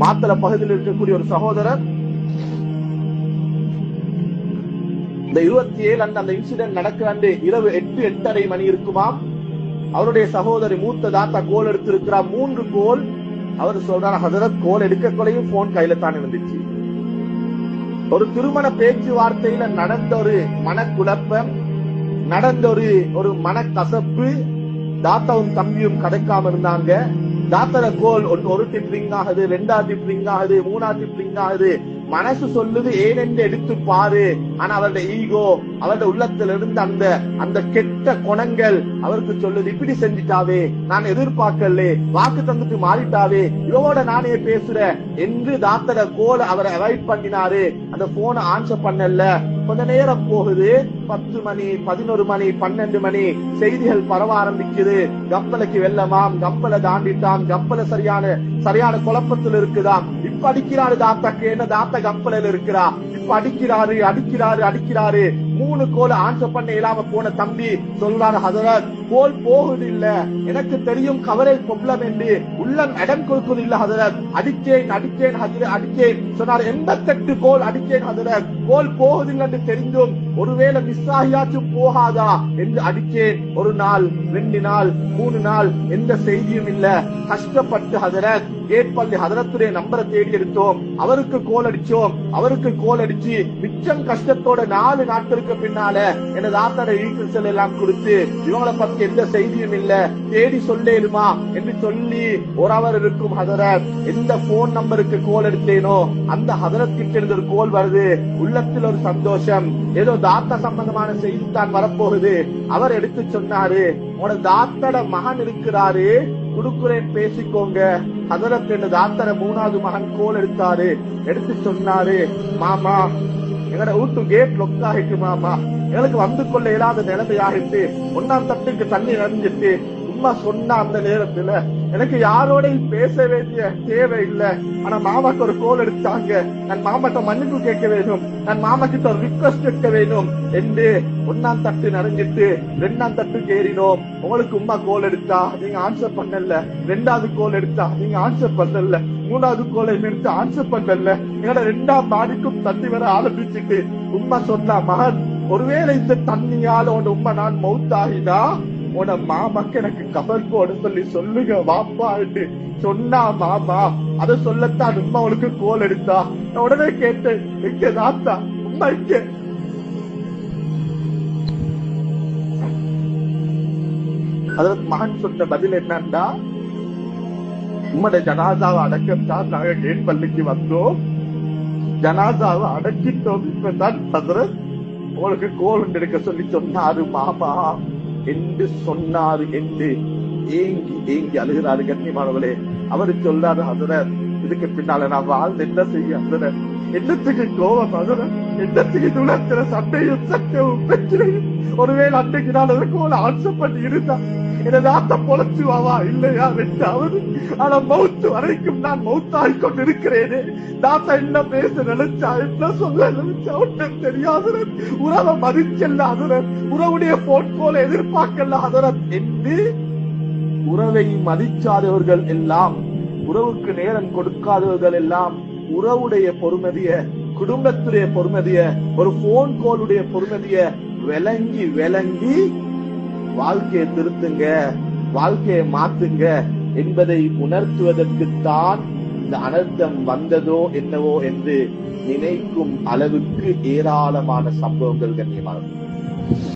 மாத்தல பகுதியில் இருக்கக்கூடிய ஒரு சகோதரர். இந்த இருபத்தி ஏழு அந்த அந்த இன்சிடென்ட் நடக்கிறாண்டு இரவு எட்டு எட்டரை மணி இருக்குமா? அவருடைய சகோதரி மூத்த தாத்தா கோல் எடுத்திருக்கிறார் மூன்று கோல். அவர் சொல்றார் ஹசரத் கோல் எடுக்க கொலையும் போன் கையில தான் இருந்துச்சு ஒரு திருமண பேச்சுவார்த்தையில நடந்த ஒரு மனக்குழப்பம் நடந்த ஒரு ஒரு மனக்கசப்பு. தாத்தாவும் தம்பியும் கிடைக்காம இருந்தாங்க. தாத்தர கோல் ஒரு ஒரு டிப் ரிங் ஆகுது ரெண்டா டிப் ரிங் ஆகுது மூணா டிப் ரிங் ஆகுது. மனசு சொல்லுது ஏனென்று எடுத்து பாரு. ஆனா அவருடைய ஈகோ அவருடைய உள்ளத்துல இருந்து அந்த அந்த கெட்ட குணங்கள் அவருக்கு சொல்லுது இப்படி செஞ்சிட்டாவே நான் எதிர்பார்க்கல வாக்கு தந்துட்டு மாறிட்டாவே இவரோட நானே பேசுற என்று தாத்தர கோல் அவரை அவாய்ட் பண்ணினாரு. அந்த போனை ஆன்சர் பண்ணல. கொஞ்ச நேரம் போகுது. பத்து மணி பதினோரு மணி பன்னெண்டு மணி செய்திகள் பரவ ஆரம்பிக்குது. கப்பலைக்கு வெள்ளமாம் கப்பலை தாண்டிட்டான். கப்பல சரியான சரியான குழப்பத்தில் இருக்குதாம். இப்ப அடிக்கிறாரு தாத்தாக்கு. என்ன தாத்தா கப்பலில் இருக்கிறா? இப்ப அடிக்கிறாரு அடிக்கிறாரு அடிக்கிறாரு. மூணு கோல் ஆன்சர் பண்ண இல்லாம போன தம்பி சொல்றாரு ஹசரத் கோல் போகுது இல்ல. எனக்கு தெரியும் கவரேஜ் ப்ராப்ளம் என்று உள்ளம் இடம் கொடுக்குது இல்ல ஹதரத். அடிச்சேன் அடிச்சேன் ஹதரத் அடிச்சேன் சொன்னார் எண்பத்தெட்டு கோல் அடிச்சேன் ஹதரத். கோல் போகுதில்லை என்று தெரிந்தும் ஒருவேளை மிஸ் ஆகியாச்சும் போகாதா? என்று அடிச்சேன் ஒரு நாள் ரெண்டு நாள் மூணு நாள் எந்த செய்தியும் இல்ல. கஷ்டப்பட்டு ஹதரத் ஏற்பள்ளி ஹதரத்துடைய நம்பரை தேடி எடுத்தோம். அவருக்கு கோல் அடிச்சோம் அவருக்கு கோல் அடிச்சு மிச்சம் கஷ்டத்தோட நாலு நாட்களுக்கு பின்னால எனது ஆத்தாட ஈக்குவல் எல்லாம் கொடுத்து இவங்களை பத்தி எந்த செய்தியும் இல்ல. தேடி சொல்லேருமா என்று சொல்லி ஒரு அவர் இருக்கும் ஹதரத் எந்த போன் நம்பருக்கு கோல் எடுத்தேனோ அந்த ஹதரத் கிட்ட இருந்து ஒரு கோல் வருது. உள்ளத்தில் ஒரு சந்தோஷம். ஏதோ தாத்தா சம்பந்தமான செய்தி தான் வரப்போகுது. அவர் எடுத்து சொன்னாரு உன தாத்தட மகன் இருக்கிறாரு. குடுக்குறேன் பேசிக்கோங்க. ஹதரத் என்று தாத்தர மூணாவது மகன் கோல் எடுத்தாரு. எடுத்து சொன்னாரு மாமா எங்கட வீட்டு கேட் லொக் ஆகிட்டு மாமா. எங்களுக்கு வந்து கொள்ள இயலாத நிலைமை ஆகிட்டு ஒன்னாம் தட்டுக்கு தண்ணி நிறைஞ்சிட்டு சும்மா சொன்ன அந்த நேரத்துல எனக்கு யாரோடையும் பேச வேண்டிய தேவை இல்ல. ஆனா மாமாக்கு ஒரு கோல் எடுத்தாங்க. நான் மாமாட்ட மன்னிப்பு கேட்க வேணும் நான் மாமா கிட்ட ஒரு ரிக்வஸ்ட் கேட்க வேணும் என்று ஒன்னாம் தட்டு நிறைஞ்சிட்டு ரெண்டாம் தட்டு ஏறினோம். உங்களுக்கு உமா கோல் எடுத்தா? நீங்க ஆன்சர் பண்ணல. ரெண்டாவது கோல் எடுத்தா? நீங்க ஆன்சர் பண்ணல. மூணாவது கோலை எடுத்து ஆன்சர் பண்ணல. என்னோட ரெண்டாம் மாடிக்கும் தண்ணி வர ஆரம்பிச்சுட்டு உம்மா சொன்னா மகன் ஒருவேளை இந்த தண்ணியால உன் உமா நான் மவுத்தாகினா உன மாமாக்கு எனக்கு கபர் போட சொல்லி சொல்லுங்க வாப்பா சொன்னா மாமா அத சொல்லத்தான் உம்மா அவளுக்கு கோல் எடுத்தா. உடனே கேட்டேன் எங்க தாத்தா? உம்மா இங்க அதற்கு மகன் சொன்ன பதில் என்னன்னா உம்மட ஜனாதாவை அடக்கத்தான் நாங்க கேட் பள்ளிக்கு வந்தோம். ஜனாசாவை அடக்கிட்டோம் இப்பதான் ஹசரத் உங்களுக்கு கோல் எடுக்க சொல்லி சொன்னாரு மாமா. என்று சொன்னாரு என்று ஏங்கி ஏங்கி அழுகிறாரு கண்ணியமானவளே அவரு சொல்றாரு ஹசரத் இதுக்கு பின்னால நான் வாழ்ந்து என்ன செய்ய ஹசரத்? என்னத்துக்கு கோபம் ஹசரத்? என்னத்துக்கு துளத்துல சண்டையும் சட்டையும் பிரச்சனையும் ஒருவேளை அன்னைக்கு நான் அதுக்கு ஒரு இருந்தான் எனது ஆத்தம் பொழைச்சு நாத்த இல்லையா ரெண்டாவது ஆனா மௌத்து வரைக்கும் நான் மௌத்தாய் கொண்டிருக்கிறேனே. தாத்தா என்ன பேச நினைச்சா என்ன சொல்ல நினைச்சா ஒன்றும் தெரியாது உறவை மதிச்சல்ல அதரன் உறவுடைய போன் போல எதிர்பார்க்கல அதரன் என்று உறவை மதிச்சாதவர்கள் எல்லாம் உறவுக்கு நேரம் கொடுக்காதவர்கள் எல்லாம் உறவுடைய பொறுமதிய குடும்பத்துடைய பொறுமதிய ஒரு போன் கோலுடைய பொறுமதிய விளங்கி விளங்கி வாழ்க்கையை திருத்துங்க வாழ்க்கையை மாத்துங்க என்பதை உணர்த்துவதற்குத்தான் இந்த அனர்த்தம் வந்ததோ என்னவோ என்று நினைக்கும் அளவுக்கு ஏராளமான சம்பவங்கள் கண்ணியமானது.